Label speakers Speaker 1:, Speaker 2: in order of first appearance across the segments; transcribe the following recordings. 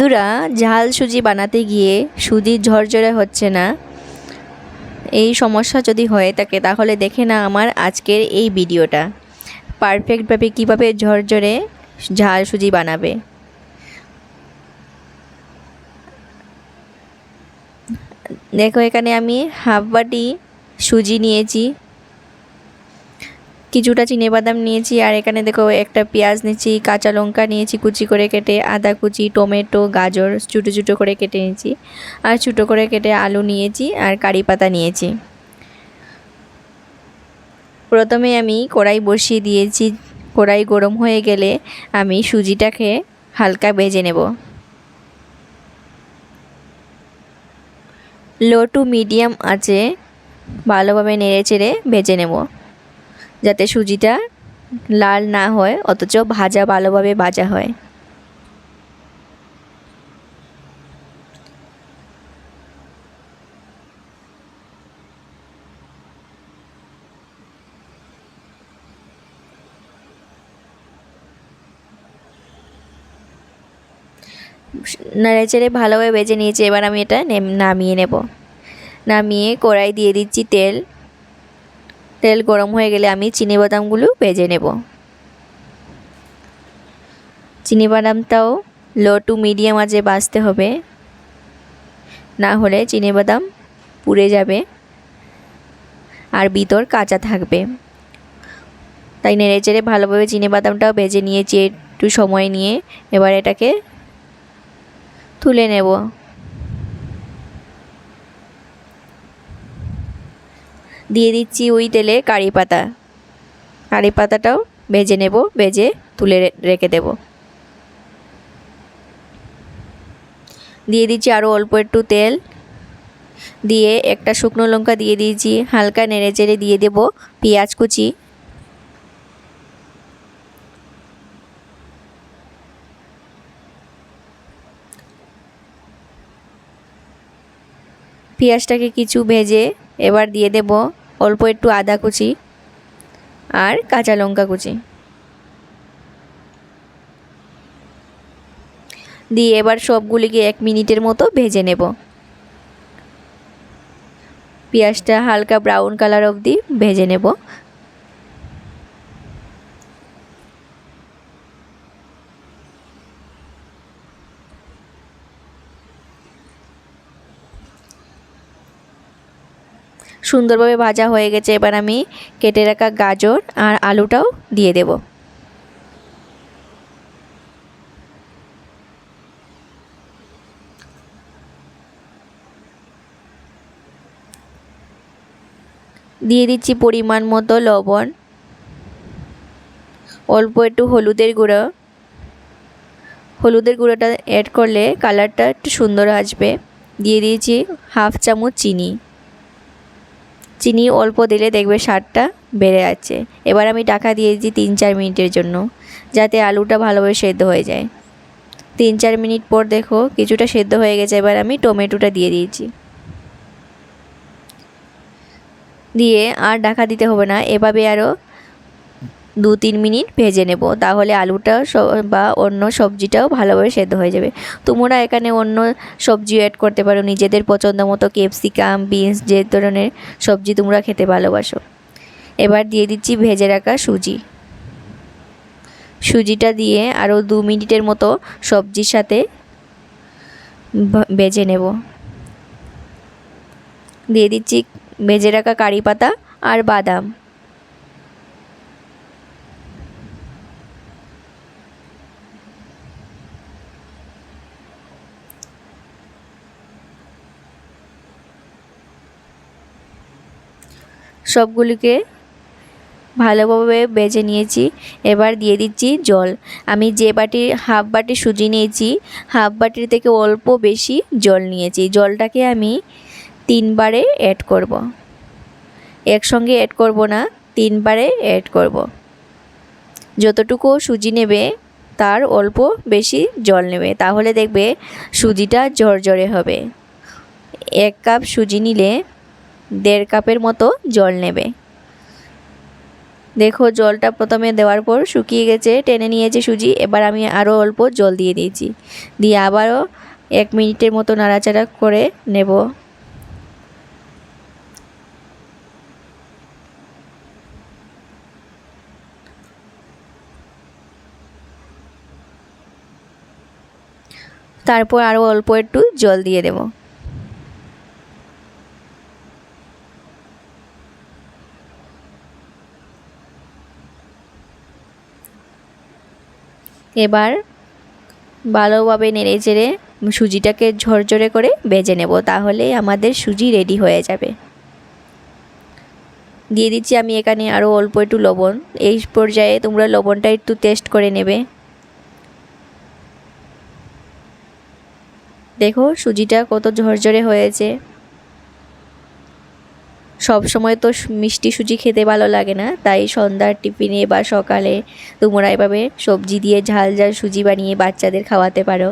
Speaker 1: বন্ধুরা, ঝাল সুজি বানাতে গিয়ে সুজি ঝরঝরে হচ্ছে না। এই সমস্যা যদি হয়ে থাকে, তাহলে দেখে না আমার আজকের এই ভিডিওটা। পারফেক্টভাবে কীভাবে ঝরঝরে ঝাল সুজি বানাবে। দেখো, এখানে আমি হাফ বাটি সুজি নিয়েছি। কিছুটা বাদাম নিয়েছি, আর এখানে দেখো একটা পেঁয়াজ নিয়েছি, কাঁচা লঙ্কা নিয়েছি, কুচি করে কেটে আদা কুচি, টমেটো, গাজর ছোটো ছোটো করে কেটে নিয়েছি, আর ছোটো করে কেটে আলু নিয়েছি, আর কারি পাতা নিয়েছি। প্রথমে আমি কড়াই বসিয়ে দিয়েছি, কড়াই গরম হয়ে গেলে আমি সুজিটাকে হালকা ভেজে নেব। লো টু মিডিয়াম আছে ভালোভাবে নেড়ে চেড়ে ভেজে নেব। যাতে সুজিটা লাল না হয়, অথচ ভাজা ভালোভাবে ভাজা হয়। নেড়ে চেড়ে ভালোভাবে বেজে নিয়েছি, এবার আমি এটা নামিয়ে নেব। নামিয়ে কড়াই দিয়ে দিচ্ছি তেল। তেল গরম হয়ে গেলে আমি চিনি বাদামগুলো ভেজে নেব। চিনি বাদামটাও লো টু মিডিয়াম আঁচে বাজতে হবে। না হলে চিনি বাদাম পুড়ে যাবে আর ভিতর কাঁচা থাকবে। তাই নেড়ে চেড়ে ভালোভাবে চিনি বাদামটাও ভেজে নিয়েছি একটু সময় নিয়ে। এবার এটাকে তুলে নেব। দিয়ে দিচ্ছি ওই তেলে কারি পাতা। কারি পাতাটাও ভেজে নেব, ভেজে তুলে রেখে দেব। দিয়ে দিচ্ছি আরও অল্প একটু তেল। দিয়ে একটা শুকনো লঙ্কা দিয়ে দিয়েছি, হালকা নেড়ে চেড়ে দিয়ে দেব পেঁয়াজ কুচি। পেঁয়াজটাকে কিছু ভেজে এবার দিয়ে দেব অল্প একটু আদা কুচি আর কাঁচা লঙ্কা কুচি। দিয়ে এবার সবগুলিকে এক মিনিটের মতো ভেজে নেব। পেঁয়াজটা হালকা ব্রাউন কালার অবধি ভেজে নেব। সুন্দরভাবে ভাজা হয়ে গেছে। এবার আমি কেটে রাখা গাজর আর আলুটাও দিয়ে দেব। দিয়ে দিচ্ছি পরিমাণ মতো লবণ, অল্প একটু হলুদের গুঁড়ো। হলুদের গুঁড়োটা অ্যাড করলে কালারটা একটু সুন্দর আসবে। দিয়ে দিয়েছি হাফ চামচ চিনি। চিনি অল্প দিলে দেখবে স্বাদটা বেড়ে যাচ্ছে। এবার আমি টাকা দিয়েছি তিন চার মিনিটের জন্য, যাতে আলুটা ভালোভাবে সেদ্ধ হয়ে যায়। তিন চার মিনিট পর দেখো কিছুটা সেদ্ধ হয়ে গেছে, এবার আমি টমেটোটা দিয়ে দিয়েছি। দিয়ে আর ঢাকা দিতে হবে না, এভাবে আরও দু তিন মিনিট ভেজে নেব। তাহলে আলুটা বা অন্য সবজিটাও ভালোভাবে সেদ্ধ হয়ে যাবে। তোমরা এখানে অন্য সবজি অ্যাড করতে পারো। নিজেদের পছন্দ মতো ক্যাপসিকাম বিনস যে ধরনের সবজি তোমরা খেতে ভালোবাসো। এবার দিয়ে দিচ্ছি ভেজে রাখা সুজি। সুজিটা দিয়ে আরও দু মিনিটের মতো সবজির সাথে ভেজে নেব। দিয়ে দিচ্ছি ভেজে রাখা কারি পাতা আর বাদাম। সবগুলিকে ভালোভাবে বেজে নিয়েছি। এবার দিয়ে দিচ্ছি জল। আমি যে বাটি হাফ বাটি সুজি নিয়েছি, হাফ বাটির থেকে অল্প বেশি জল নিয়েছি। জলটাকে আমি তিনবারে অ্যাড করব। একসঙ্গে অ্যাড করব না, তিনবারে অ্যাড করব। যতটুকু সুজি নেবে, তার অল্প বেশি জল নেবে। তাহলে দেখবে সুজিটা ঝরঝরে হবে। এক কাপ সুজি নিলে দেড় কাপের মতো জল নেবে। দেখো, জলটা প্রথমে দেওয়ার পর শুকিয়ে গেছে, টেনে নিয়েছে সুজি। এবার আমি আরও অল্প জল দিয়ে দিয়েছি। দিয়ে আবারও এক মিনিটের মতো নাড়াচাড়া করে নেব। তারপর আরও অল্প একটু জল দিয়ে দেবো। এবার ভালোভাবে নেড়ে চেড়ে সুজিটাকে ঝরঝরে করে বেজে নেব, তাহলে আমাদের সুজি রেডি হয়ে যাবে। দিয়ে দিচ্ছি আমি এখানে আরও অল্প একটু লবণ। এই পর্যায়ে তোমরা লবণটা একটু টেস্ট করে নেবে। দেখো সুজিটা কত ঝরঝরে হয়েছে। সব সময় তো মিষ্টি সুজি খেতে ভালো লাগে না। তাই সন্ধ্যার টিফিনে বা সকালে তোমরা এভাবে সবজি দিয়ে ঝাল ঝাল সুজি বানিয়ে বাচ্চাদের খাওয়াতে পারো।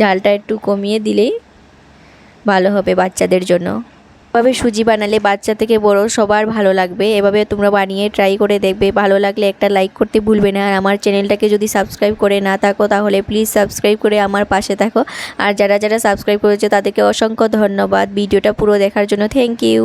Speaker 1: ঝালটা একটু কমিয়ে দিলেই ভালো হবে বাচ্চাদের জন্য। এভাবে সুজি বানালে বাচ্চা থেকে বড় সবার ভালো লাগবে। এভাবে তোমরা বানিয়ে ট্রাই করে দেখবে। ভালো লাগলে একটা লাইক করতে ভুলবে না। আর আমার চ্যানেলটাকে যদি সাবস্ক্রাইব করে না থাকো, তাহলে প্লিজ সাবস্ক্রাইব করে আমার পাশে থাকো। আর যারা যারা সাবস্ক্রাইব করেছে, তাদেরকে অসংখ্য ধন্যবাদ। ভিডিওটা পুরো দেখার জন্য থ্যাংক ইউ